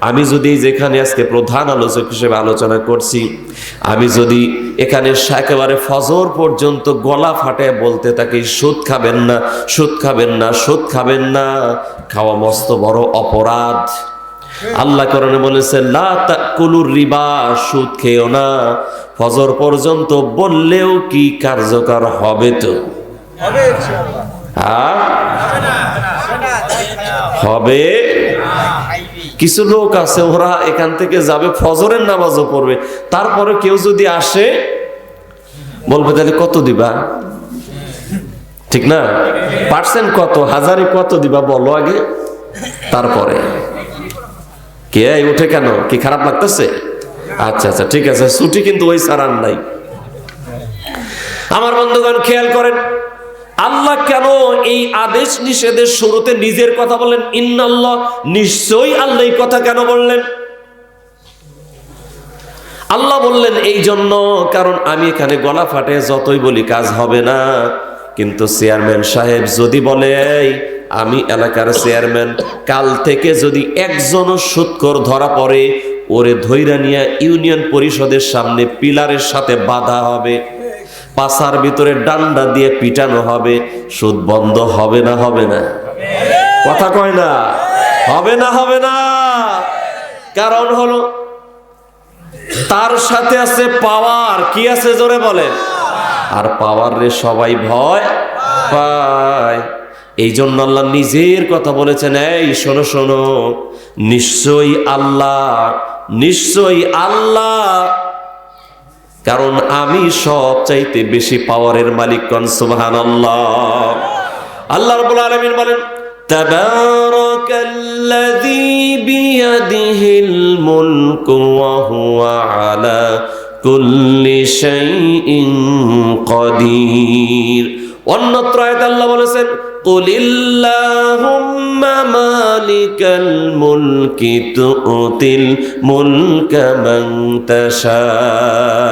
আমি যদি যেখানে আজকে প্রধান আলোচক হিসেবে আলোচনা করছি আমি যদি এখানে একেবারে ফজর পর্যন্ত গলা ফাটে বলতে থাকি সুদ খাবেন না সুদ খাবেন না সুদ খাবেন না খাওয়া মস্ত বড় অপরাধ। আল্লাহ করণে বলেছে লা তাকুলুর রিবা সুদ খেয়েও না। ফজর পর্যন্ত বললেও কি কার্যকর হবে তো? হ্যাঁ? হবে? কিছু লোক আছে, ওরা এখান থেকে যাবে, ফজরের নামাজও পড়বে। তারপরে কেউ যদি আসে, বলবে, তাহলে কত দিবা? ঠিক না? পার্সেন্ট কত? হাজারে কত দিবা? বলো আগে। তারপরে। কে? উঠে কেন? কি খারাপ লাগতেছে? আচ্ছা আচ্ছা ঠিক আছে। ছুটি কিন্তু ওই সারান নাই। আমার বন্ধুগণ, খেয়াল করেন। আল্লাহ কেন এই আদেশ নিষেধের শুরুতে নিজের কথা বললেন? ইন্নাল্লাহ, নিশ্চয়ই আল্লাহ এই কথা কেন বললেন? আল্লাহ বললেন, এই জন্য, কারণ আমি এখানে গলা ফাটে, যতই বলি কাজ হবে না। কিন্তু চেয়ারম্যান সাহেব যদি বলে আমি এলাকার চেয়ারম্যান, কাল থেকে যদি একজনও সুৎকর ধরা পড়ে, ওরে ধৈরা নিয়ে ইউনিয়ন পরিষদের সামনে পিলারের সাথে বাধা হবে। পাশার ভিতরে ডান্ডা দিয়ে পিটানো হবে, সুদ বন্ধ হবে না হবে না। কথা কয় না? হবে না হবে না। কারণ হলো, তার সাথে আছে পাওয়ার। কি আছে জোরে বলেন? আর পাওয়ার রে সবাই ভয় পায়। এই জন্য আল্লাহ নিজের কথা বলেছেন, এই শোনো শোনো, নিশ্চয়ই আল্লাহ নিশ্চয়ই আল্লাহ কারণ আমি সব চাইতে বেশি পাওয়ারের মালিক কন সুবহানাল্লাহ আল্লাহ রাব্বুল আলামিন বলেন تبارك الذي بيده الملك وهو على كل شيء قدير অন্যত্র আয়াত আল্লাহ বলেছেন قل اللهم مالك الملك تؤتي الملك من تشاء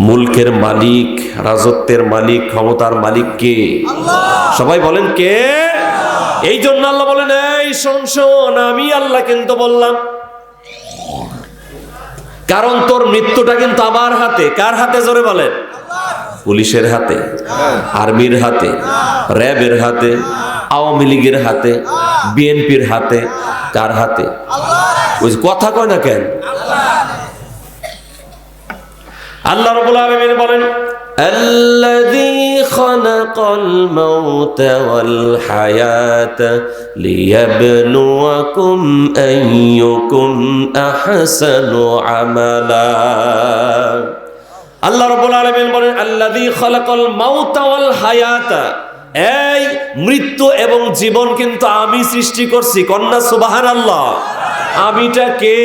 মুলকের মালিক রাজত্বের মালিক ক্ষমতার মালিক কে সবাই বলেন কে এই জন্য আল্লাহ বলেন এই শোন শোন আমি আল্লাহ কিন্তু বললাম কারণ তোর মৃত্যুটা কিন্তু আমার হাতে কার হাতে জোরে বলেন পুলিশের হাতে আর্মির হাতে র্যাবের হাতে আওয়ামী লীগের হাতে বিএনপির হাতে কার হাতে ওই যে কথা কয় না কেন আল্লাহ রাব্বুল আলামিন বলেন الذي خلق الموت والحياة ليبلوكم أيكم أحسن عملا আল্লাহ রাব্বুল আলামিন বলেন, আল্লাযী খালাকাল মাউতা ওয়াল হায়াতা। এই মৃত্যু এবং জীবন কিন্তু আমি সৃষ্টি করছি। কন্যা, সুবহানাল্লাহ। আমিটা কে?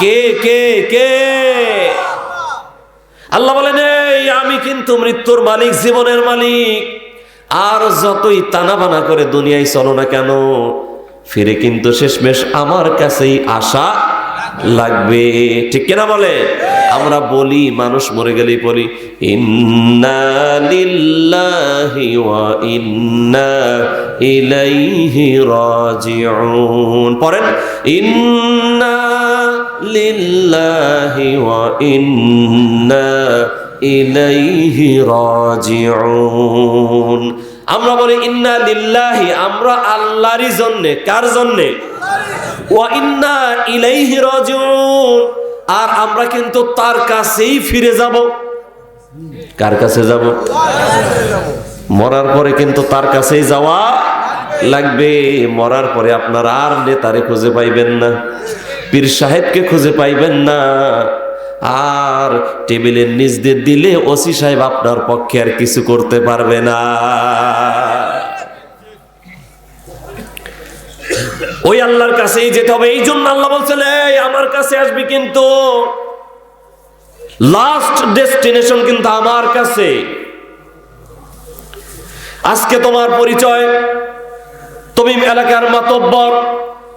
কে কে কে? আল্লাহ বলেন, এই আমি কিন্তু মৃত্যুর মালিক, জীবনের মালিক। আর যতই তানা বানা করে দুনিয়ায় চলো না কেন, ফিরে কিন্তু শেষমেশ আমার কাছেই আশা লাগবে। ঠিক কিনা বলে? আমরা বলি, মানুষ মরে গেলেই বলি ইন্না ওয়া ইলাইহি ইন্না ইন্না ইলাইহি রাজিউন। আমরা বলি, ইন্না লিল্লাহি আমরা আল্লাহরই জন্যে। কার জন্যে? ওয়া ইন্না ইলাইহি রাজিউন। আর আমরা কিন্তু তার কাছেই ফিরে যাব। কার কাছে যাব? মরার পরে কিন্তু তার কাছেই যাওয়া লাগবে। মরার পরে আপনার আর নেতারে খুঁজে পাইবেন না। পীর সাহেবকে খুঁজে পাইবেন না। আর টেবিলের নিচ দিয়ে দিলে ওসি সাহেব আপনার পক্ষে আর কিছু করতে পারবে না। ওই আল্লাহর কাছেই যেতে হবে, এই জন্য আল্লাহ বলছেন আমার কাছে আসবি কিন্তু। লাস্ট ডেস্টিনেশন কিন্তু আমার কাছে। আজকে তোমার পরিচয়। তুমি এলাকার মাতব্বর।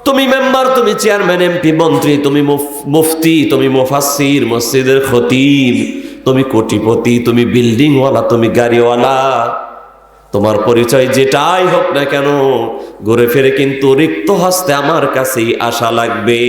তুমি মেম্বার, তুমি চেয়ারম্যান, এমপি, মন্ত্রী, তুমি মুফতি, তুমি মুফাসির মসজিদের খতিব, তুমি কোটিপতি, তুমি বিল্ডিংওয়ালা, তুমি গাড়িওয়ালা। তোমার পরিচয় যেটাই হোক না কেন, ঘুরে ফিরে কিন্তু রিক্ত হস্তে আমার কাছেই আশা লাগবে।